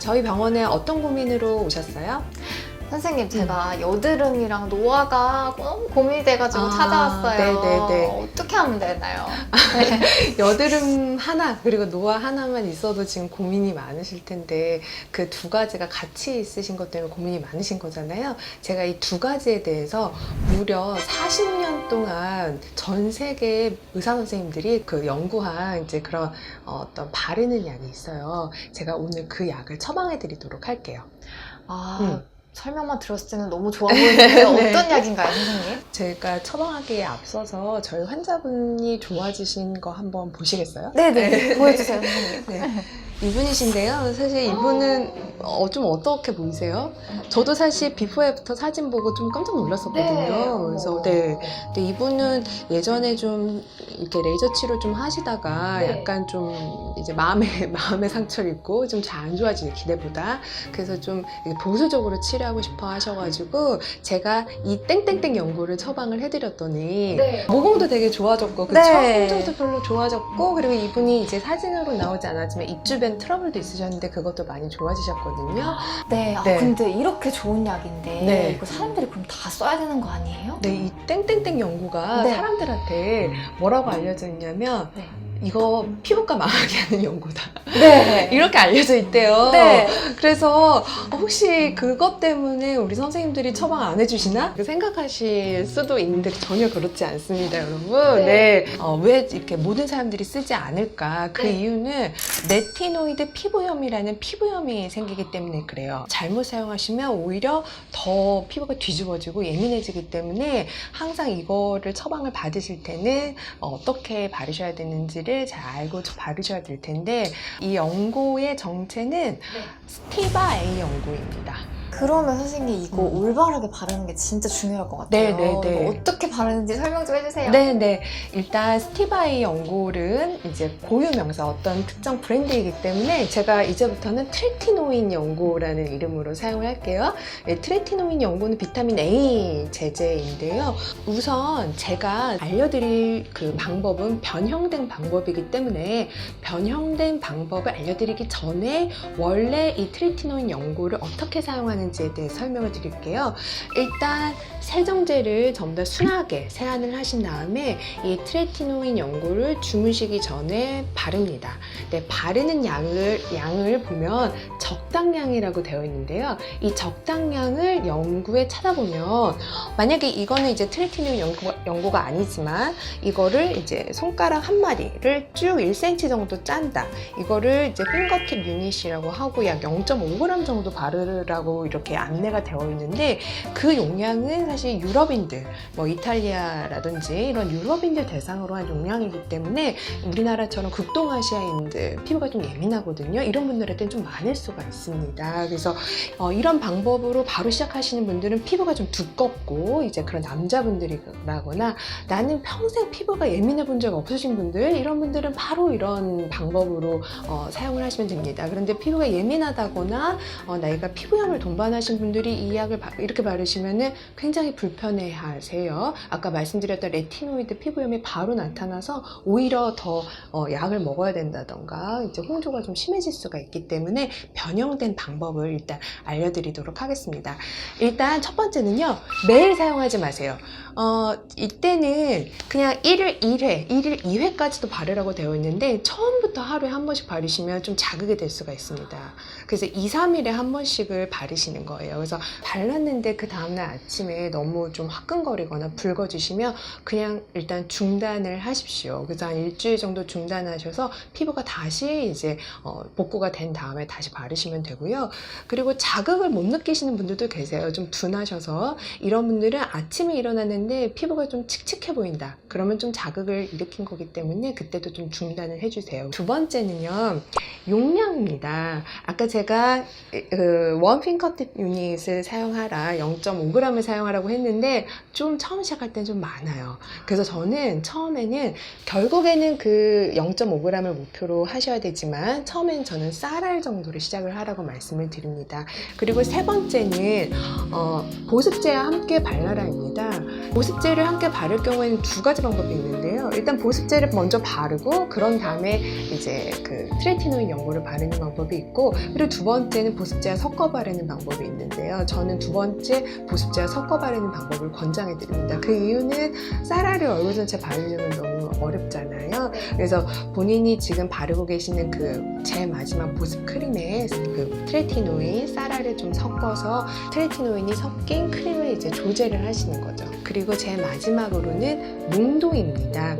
저희 병원에 어떤 고민으로 오셨어요? 선생님 제가 여드름이랑 노화가 너무 고민이 돼가지고 아, 찾아왔어요. 네네네. 어떻게 하면 되나요? 여드름 하나 그리고 노화 하나만 있어도 지금 고민이 많으실 텐데 그 두 가지가 같이 있으신 것 때문에 고민이 많으신 거잖아요. 제가 이 두 가지에 대해서 무려 40년 동안 전 세계 의사 선생님들이 그 연구한 이제 그런 어, 어떤 바르는 약이 있어요. 제가 오늘 그 약을 처방해 드리도록 할게요. 아 음. 설명만 들었을 때는 너무 좋아 보이는데 네. 어떤 약인가요, 선생님? 제가 처방하기에 앞서서 저희 환자분이 좋아지신 거 한번 보시겠어요? 네네 보여주세요, 선생님. 네. 이분이신데요. 사실 이분은 어, 좀 어떻게 보이세요? 저도 사실 비포 애프터 사진 보고 좀 깜짝 놀랐었거든요. 그래서 네. 근데 이분은 예전에 좀 이렇게 레이저 치료 좀 하시다가 네. 약간 좀 이제 마음에 마음에 상처를 입고 좀 잘 안 좋아지는 기대보다 그래서 좀 보수적으로 치료하고 싶어 하셔가지고 제가 이 땡땡땡 연고를 처방을 해드렸더니 네. 모공도 되게 좋아졌고 그쵸? 네. 홍조도 별로 좋아졌고 그리고 이분이 이제 사진으로 나오지 않았지만 입 주변 트러블도 있으셨는데 그것도 많이 좋아지셨거든요. 네, 아, 네. 근데 이렇게 좋은 약인데 네. 이거 사람들이 그럼 다 써야 되는 거 아니에요? 네, 이 땡땡땡 연고가 네. 사람들한테 뭐라고 알려져 있냐면 네. 이거 피부과 망하게 하는 연고다. 네. 이렇게 알려져 있대요. 네. 그래서 혹시 그것 때문에 우리 선생님들이 처방 안 해주시나? 생각하실 수도 있는데 전혀 그렇지 않습니다, 여러분. 네. 네. 어, 왜 이렇게 모든 사람들이 쓰지 않을까? 그 네. 이유는 레티노이드 피부염이라는 피부염이 생기기 때문에 그래요. 잘못 사용하시면 오히려 더 피부가 뒤집어지고 예민해지기 때문에 항상 이거를 처방을 받으실 때는 어떻게 바르셔야 되는지를 잘 알고 바르셔야 될 텐데 이 연고의 정체는 스티바 A 연고입니다. 그러면 선생님 이거 음. 올바르게 바르는 게 진짜 중요할 것 같아요. 네, 네, 네. 어떻게 바르는지 설명 좀 해주세요. 네, 네. 일단 스티바 A 연골은 이제 고유 명사 어떤 특정 브랜드이기 때문에 제가 이제부터는 트레티노인 연고라는 이름으로 사용을 할게요. 네, 트레티노인 연고는 비타민 A 제제인데요. 우선 제가 알려드릴 그 방법은 변형된 방법이기 때문에 변형된 방법을 알려드리기 전에 원래 이 트레티노인 연고를 어떻게 사용하는 지에 대해 설명을 드릴게요. 일단 세정제를 전부 다 순하게 세안을 하신 다음에 이 트레티노인 연고를 주무시기 전에 바릅니다. 네, 바르는 양을, 양을 보면 적당량이라고 되어 있는데요. 이 적당량을 연구에 찾아보면 만약에 이거는 이제 트레티노인 연고, 연고가 아니지만 이거를 이제 손가락 한 마리를 쭉 1cm 정도 짠다. 이거를 이제 핑거팁 유닛이라고 하고 약 0.5g 정도 바르라고 이렇게 안내가 되어 있는데 그 용량은 사실 유럽인들, 뭐 이탈리아라든지 이런 유럽인들 대상으로 한 용량이기 때문에 우리나라처럼 극동아시아인들 피부가 좀 예민하거든요. 이런 분들한테는 좀 많을 수가 있습니다. 그래서 어, 이런 방법으로 바로 시작하시는 분들은 피부가 좀 두껍고 이제 그런 남자분들이라거나 나는 평생 피부가 예민해 본 적 없으신 분들 이런 분들은 바로 이런 방법으로 어, 사용을 하시면 됩니다. 그런데 피부가 예민하다거나 어, 나이가 피부염을 동반 하신 분들이 이 약을 바- 이렇게 바르시면은 굉장히 불편해 하세요. 아까 말씀드렸던 레티노이드 피부염이 바로 나타나서 오히려 더 어, 약을 먹어야 된다던가 이제 홍조가 좀 심해질 수가 있기 때문에 변형된 방법을 일단 알려드리도록 하겠습니다. 일단 첫 번째는요, 매일 사용하지 마세요. 어, 이때는 그냥 1일 1회, 1일 2회까지도 바르라고 되어 있는데 처음부터 하루에 한 번씩 바르시면 좀 자극이 될 수가 있습니다. 그래서 2, 3일에 한 번씩을 바르시 는 거예요. 그래서 발랐는데 그 다음날 아침에 너무 좀 화끈거리거나 붉어지시면 그냥 일단 중단을 하십시오. 그래서 한 일주일 정도 중단하셔서 피부가 다시 이제 어, 복구가 된 다음에 다시 바르시면 되고요. 그리고 자극을 못 느끼시는 분들도 계세요. 좀 둔하셔서 이런 분들은 아침에 일어났는데 피부가 좀 칙칙해 보인다. 그러면 좀 자극을 일으킨 거기 때문에 그때도 좀 중단을 해주세요. 두 번째는요, 용량입니다. 아까 제가 그 원핑 커팁 유닛을 사용하라, 0.5g을 사용하라고 했는데 좀 처음 시작할 땐좀 많아요. 그래서 저는 처음에는 결국에는 그 0.5g을 목표로 하셔야 되지만 처음에는 저는 쌀알 정도로 시작을 하라고 말씀을 드립니다. 그리고 세 번째는 어, 보습제와 함께 발라라입니다. 보습제를 함께 바를 경우에는 두 가지 방법이 있는데요. 일단 보습제를 먼저 바르고 그런 다음에 이제 그 트레티노인 연고를 바르는 방법이 있고 그리고 두 번째는 보습제와 섞어 바르는 방법이 있는데요. 저는 두 번째 보습제와 섞어 바르는 방법을 권장해 드립니다. 그 이유는 쌀알을 얼굴 전체 바르려면 너무 어렵잖아요. 그래서 본인이 지금 바르고 계시는 그 제일 마지막 보습 크림에 그 트레티노인 쌀알을 좀 섞어서 트레티노인이 섞인 크림을 이제 조제를 하시는 거죠. 그리고 제일 마지막으로는 농도입니다.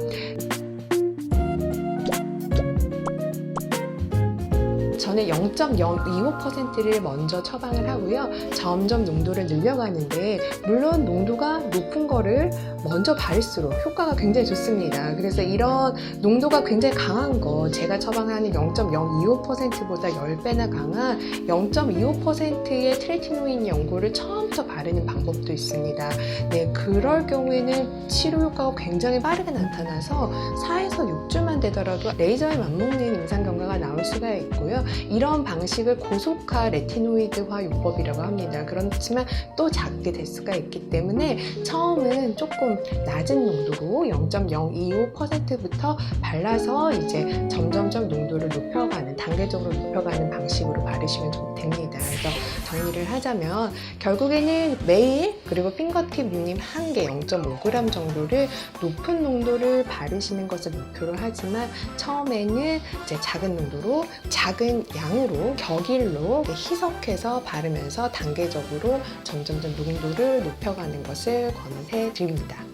저는 0.025%를 먼저 처방을 하고요. 점점 농도를 늘려가는데 물론 농도가 높은 거를 먼저 바를수록 효과가 굉장히 좋습니다. 그래서 이런 농도가 굉장히 강한 거 제가 처방하는 0.025%보다 10배나 강한 0.25%의 트레티노인 연고를 처음부터 바르는 방법도 있습니다. 네, 그럴 경우에는 치료 효과가 굉장히 빠르게 나타나서 4에서 6주만 되더라도 레이저에 맞먹는 임상 경과가 나올 수가 있고요. 이런 방식을 고속화 레티노이드화 요법이라고 합니다. 그렇지만 또 작게 될 수가 있기 때문에 처음은 조금 낮은 농도로 0.025%부터 발라서 이제 점점점 농도를 높여가는 단계적으로 높여가는 방식으로 바르시면 좀 됩니다. 그래서 정리를 하자면 결국에는 매일 그리고 핑거팁 립립 한개 0.5g 정도를 높은 농도를 바르시는 것을 목표로 하지만 처음에는 이제 작은 농도로 작은 양으로 격일로 희석해서 바르면서 단계적으로 점점점 농도를 높여가는 것을 권해 드립니다.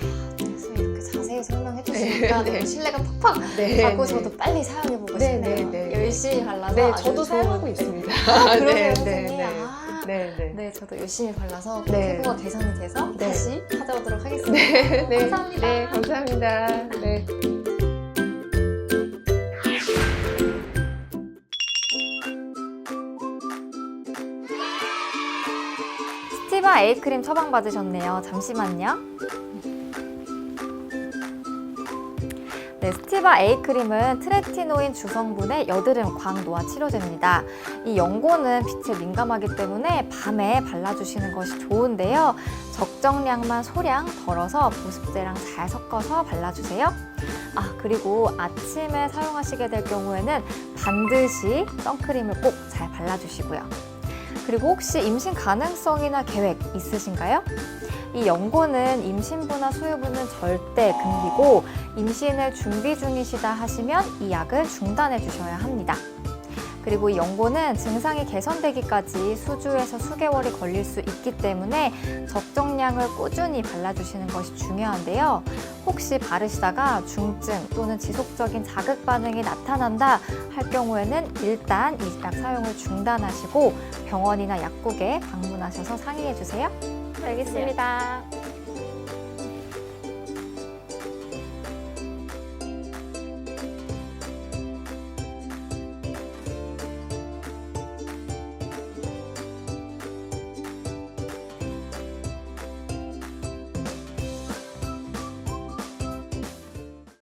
이렇게 자세히 설명해 주시니까 네, 네. 신뢰가 팍팍 네, 가고 네. 저도 빨리 사용해보고 네, 싶네요. 네, 네. 열심히 발라서 네, 아주 저도 좋은- 사용하고 있습니다. 아, 그러세요, 네, 선생님? 네, 아, 네, 네. 네, 저도 열심히 발라서 네. 피부가 개선이 돼서 네. 다시 찾아오도록 하겠습니다. 네, 네, 감사합니다. 네, 감사합니다. 네. 스티바 에이크림 처방 받으셨네요. 잠시만요. 네, 스티바 에이크림은 트레티노인 주성분의 여드름 광노화 치료제입니다. 이 연고는 빛에 민감하기 때문에 밤에 발라주시는 것이 좋은데요. 적정량만 소량 덜어서 보습제랑 잘 섞어서 발라주세요. 아, 그리고 아침에 사용하시게 될 경우에는 반드시 선크림을 꼭 잘 발라주시고요. 그리고 혹시 임신 가능성이나 계획 있으신가요? 이 연고는 임신부나 수유부는 절대 금기고 임신을 준비 중이시다 하시면 이 약을 중단해 주셔야 합니다. 그리고 이 연고는 증상이 개선되기까지 수주에서 수개월이 걸릴 수 있기 때문에 적정량을 꾸준히 발라주시는 것이 중요한데요. 혹시 바르시다가 중증 또는 지속적인 자극 반응이 나타난다 할 경우에는 일단 이 약 사용을 중단하시고 병원이나 약국에 방문하셔서 상의해 주세요. 알겠습니다.